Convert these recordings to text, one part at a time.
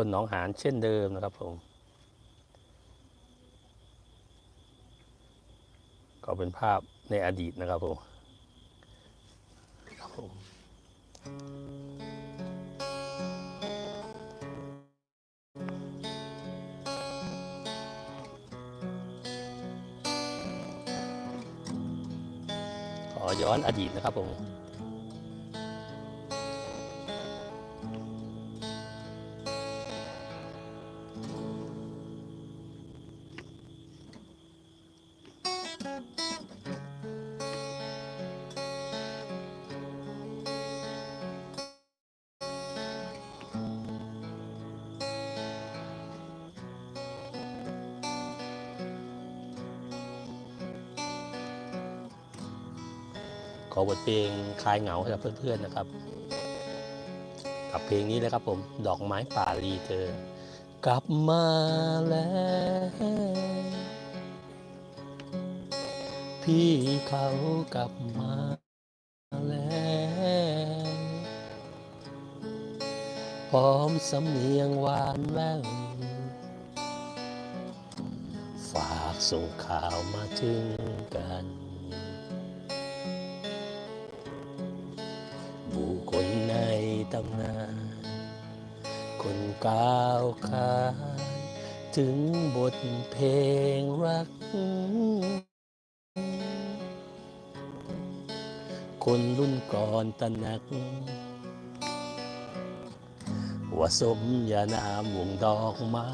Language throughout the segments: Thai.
คนหนองหานเช่นเดิมนะครับผม ก็เป็นภาพในอดีตนะครับผมครับผมขอย้อนอดีตนะครับผม ขอบทเพลงคลายเหงาให้กับเพื่อนๆนะครับ กับเพลงนี้เลยครับผม ดอกไม้ป่ารีเธอ กลับมาแล้วพี่เขากลับมาแล้วพร้อมสำเนียงหวานแววฝากส่งข่าวมาถึงกัน ตำนาน คนก้าวขานถึงบทเพลงรัก คนรุ่นก่อนตระหนัก ว่าสมยานามวงดอกไม้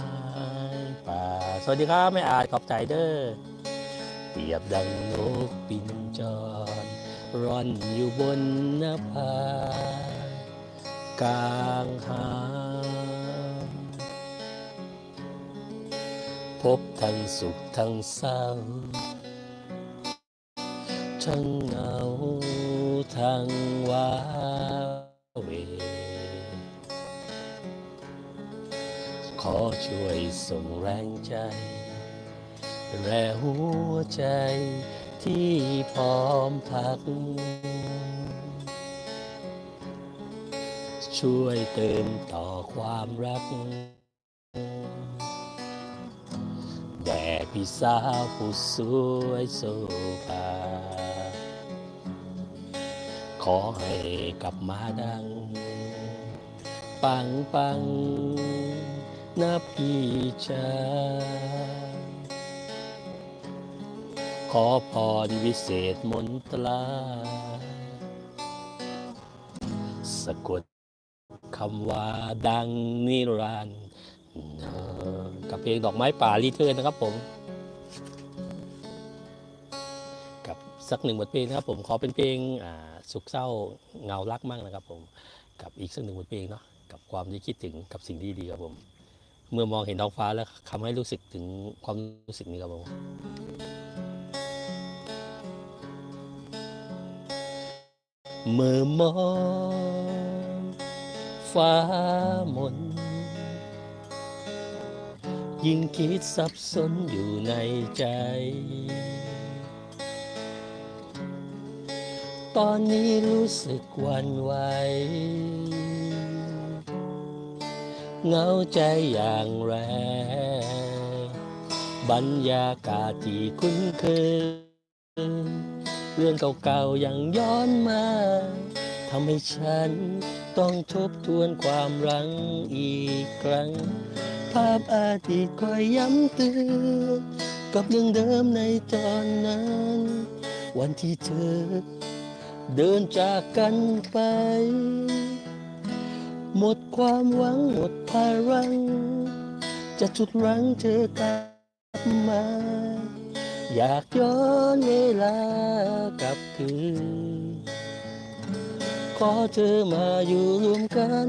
ป่า สวัสดีครับ ไม่อาจขอบใจเด้อเปรียบดังนกปินจรร่อนอยู่บนน้าผา กลางหางพบทั้งสุขทั้งเศร้า ทั้งเหงาทั้งว้าเว ขอช่วยส่งแรงใจแรงหัวใจที่พร้อมพัก ช่วยเติมต่อความรัก แด่พี่สาวผู้สวยโซภาขอให้กลับมาดัง ปังปังนะพี่ชายขอพรวิเศษมนตราสะกดำว่าดังนิรันดร์กับเพลงดอกไม้ป่ารีเทิร์นนะครับผม กับสักหนึ่งบทเพลงนะครับผมขอเป็นเพลงอ่าสุขเศร้าเงารักมั่งนะครับผม กับอีกสักหนึ่งบทเพลงเนาะกับความที่คิดถึงกับสิ่งที่ดีครับผม เมื่อมองเห็นท้องฟ้าแล้วทำให้รู้สึกถึงความรู้สึกนี้ครับผมเมื่อมอง ฟ้ามน ยิ่งคิดสับสนอยู่ในใจ ตอนนี้รู้สึกวันไหวเงาใจอย่างแรงบรรยากาศที่คุ้นเคยเรื่องเก่าๆยังย้อนมา ทำให้ฉันต้องทบทวนความรังอีกครั้ง ภาพอดีตคอยย้ำเตือนกับเรื่องเดิมในตอนนั้น วันที่เธอ เดินจากกันไป หมดความหวังหมดพลัง จะจุดรั้งเธอกลับมา อยากย้อนเวลากลับคืน อเธอมาอยู่รวมกัน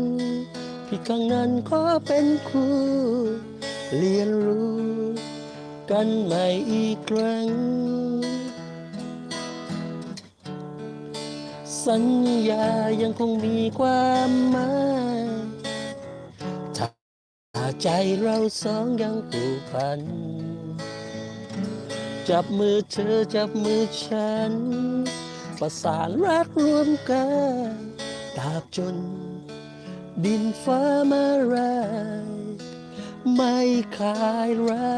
พี่ครั้งนั้นขอเป็นครูเรียนรู้ กันใหม่อีกครั้ง สัญญายังคงมีความหมายถ้าใจเราสองยังผูกพัน จับมือเธอจับมือฉัน ประสานรักรวมกันตราบจน ดินฟ้ามารายไม่คลายรัก